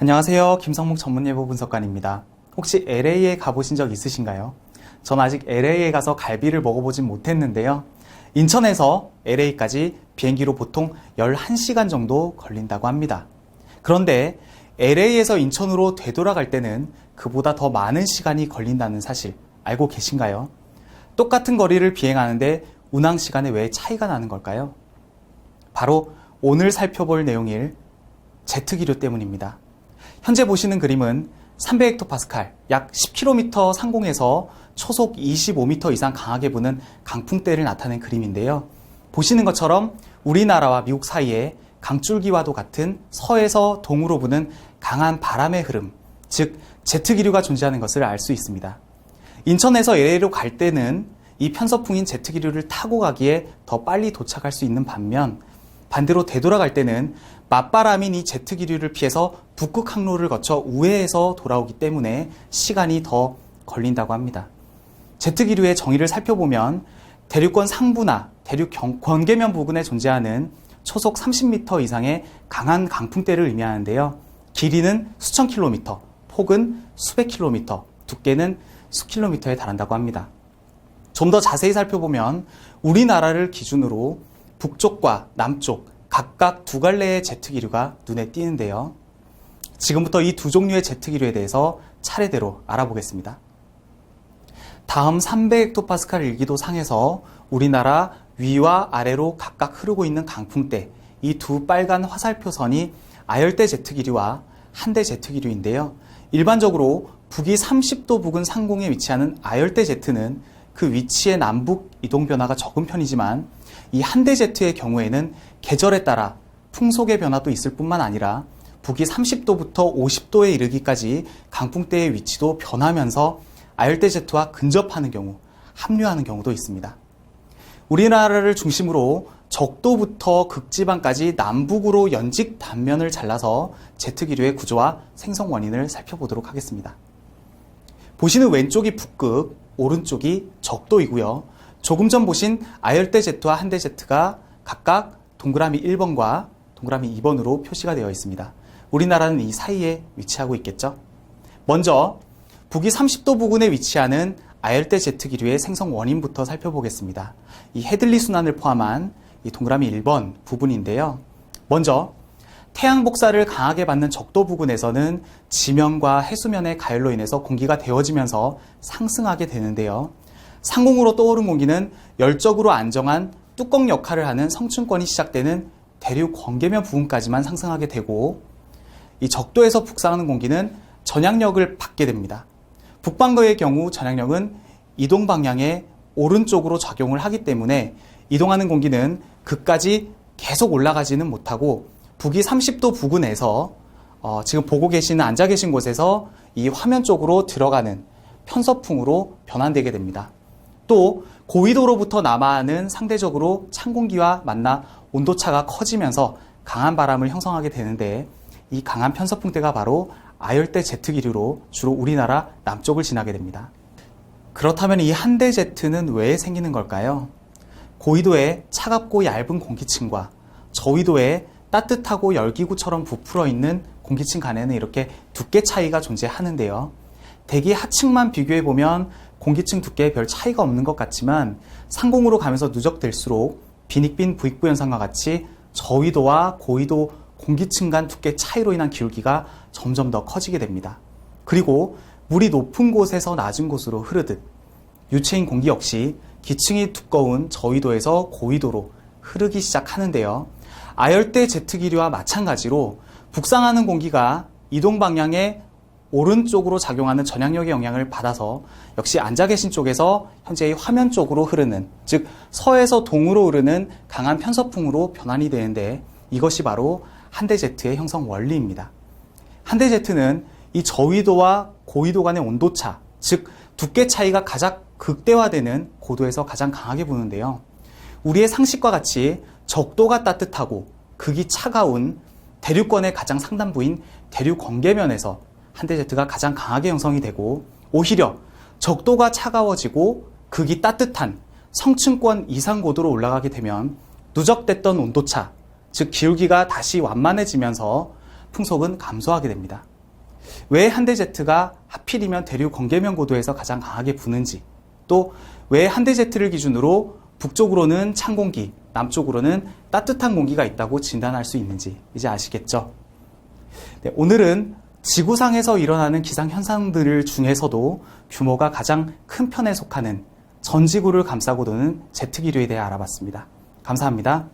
안녕하세요. 김성묵 전문예보 분석관입니다. 혹시 LA에 가보신 적 있으신가요? 전 아직 LA에 가서 갈비를 먹어보진 못했는데요. 인천에서 LA까지 비행기로 보통 11시간 정도 걸린다고 합니다. 그런데 LA에서 인천으로 되돌아갈 때는 그보다 더 많은 시간이 걸린다는 사실 알고 계신가요? 똑같은 거리를 비행하는데 운항 시간에 왜 차이가 나는 걸까요? 바로 오늘 살펴볼 내용일 제트기류 때문입니다. 현재 보시는 그림은 300헥토파스칼, 약 10km 상공에서 초속 25m 이상 강하게 부는 강풍대를 나타낸 그림인데요. 보시는 것처럼 우리나라와 미국 사이에 강줄기와도 같은 서에서 동으로 부는 강한 바람의 흐름, 즉 제트 기류가 존재하는 것을 알 수 있습니다. 인천에서 LA로 갈 때는 이 편서풍인 제트 기류를 타고 가기에 더 빨리 도착할 수 있는 반면 반대로 되돌아갈 때는 맞바람인 이 제트 기류를 피해서 북극 항로를 거쳐 우회해서 돌아오기 때문에 시간이 더 걸린다고 합니다. 제트기류의 정의를 살펴보면 대륙권 상부나 대륙 경- 권계면 부근에 존재하는 초속 30m 이상의 강한 강풍대를 의미하는데요. 길이는 수천 킬로미터, 폭은 수백 킬로미터, 두께는 수 킬로미터에 달한다고 합니다. 좀 더 자세히 살펴보면 우리나라를 기준으로 북쪽과 남쪽 각각 두 갈래의 제트기류가 눈에 띄는데요. 지금부터 이 두 종류의 제트기류에 대해서 차례대로 알아보겠습니다. 다음 300헥토파스칼 일기도 상에서 우리나라 위와 아래로 각각 흐르고 있는 강풍대, 이 두 빨간 화살표선이 아열대 제트기류와 한대 제트기류인데요. 일반적으로 북위 30도 부근 상공에 위치하는 아열대 제트는 그 위치의 남북 이동 변화가 적은 편이지만 이 한대 제트의 경우에는 계절에 따라 풍속의 변화도 있을 뿐만 아니라 북위 30도부터 50도에 이르기까지 강풍대의 위치도 변하면서 아열대 제트와 근접하는 경우, 합류하는 경우도 있습니다. 우리나라를 중심으로 적도부터 극지방까지 남북으로 연직 단면을 잘라서 제트기류의 구조와 생성 원인을 살펴보도록 하겠습니다. 보시는 왼쪽이 북극, 오른쪽이 적도이고요. 조금 전 보신 아열대 제트와 한대 제트가 각각 동그라미 1번과 동그라미 2번으로 표시가 되어 있습니다. 우리나라는 이 사이에 위치하고 있겠죠. 먼저 북위 30도 부근에 위치하는 아열대 제트 기류의 생성 원인부터 살펴보겠습니다. 이 헤들리 순환을 포함한 이 동그라미 1번 부분인데요. 먼저 태양 복사를 강하게 받는 적도 부근에서는 지면과 해수면의 가열로 인해서 공기가 데워지면서 상승하게 되는데요. 상공으로 떠오른 공기는 열적으로 안정한 뚜껑 역할을 하는 성층권이 시작되는 대륙 광계면 부분까지만 상승하게 되고 이 적도에서 북상하는 공기는 전향력을 받게 됩니다. 북방거의 경우 전향력은 이동 방향의 오른쪽으로 작용을 하기 때문에 이동하는 공기는 그까지 계속 올라가지는 못하고 북위 30도 부근에서 어, 지금 보고 계시는 앉아 계신 곳에서 이 화면 쪽으로 들어가는 편서풍으로 변환되게 됩니다. 또 고위도로부터 남하하는 상대적으로 찬 공기와 만나 온도차가 커지면서 강한 바람을 형성하게 되는데 이 강한 편서풍대가 바로 아열대 제트 기류로 주로 우리나라 남쪽을 지나게 됩니다. 그렇다면 이 한대 제트는 왜 생기는 걸까요? 고위도의 차갑고 얇은 공기층과 저위도의 따뜻하고 열기구처럼 부풀어 있는 공기층 간에는 이렇게 두께 차이가 존재하는데요. 대기 하층만 비교해 보면 공기층 두께에 별 차이가 없는 것 같지만 상공으로 가면서 누적될수록 빈익빈 부익부 현상과 같이 저위도와 고위도 공기층 간 두께 차이로 인한 기울기가 점점 더 커지게 됩니다. 그리고 물이 높은 곳에서 낮은 곳으로 흐르듯 유체인 공기 역시 기층이 두꺼운 저위도에서 고위도로 흐르기 시작하는데요. 아열대 제트기류와 마찬가지로 북상하는 공기가 이동 방향의 오른쪽으로 작용하는 전향력의 영향을 받아서 역시 앉아 계신 쪽에서 현재의 화면 쪽으로 흐르는 즉 서에서 동으로 흐르는 강한 편서풍으로 변환이 되는데 이것이 바로 한대 제트의 형성 원리입니다. 한대 제트는 이 저위도와 고위도 간의 온도차, 즉 두께 차이가 가장 극대화되는 고도에서 가장 강하게 부는데요. 우리의 상식과 같이 적도가 따뜻하고 극이 차가운 대륙권의 가장 상단부인 대륙 경계면에서 한대 제트가 가장 강하게 형성이 되고 오히려 적도가 차가워지고 극이 따뜻한 성층권 이상 고도로 올라가게 되면 누적됐던 온도차, 즉 기울기가 다시 완만해지면서 풍속은 감소하게 됩니다. 왜 한대제트가 하필이면 대륙 건계면 고도에서 가장 강하게 부는지, 또 왜 한대제트를 기준으로 북쪽으로는 찬 공기, 남쪽으로는 따뜻한 공기가 있다고 진단할 수 있는지 이제 아시겠죠? 네, 오늘은 지구상에서 일어나는 기상 현상들 중에서도 규모가 가장 큰 편에 속하는 전 지구를 감싸고 도는 제트기류에 대해 알아봤습니다. 감사합니다.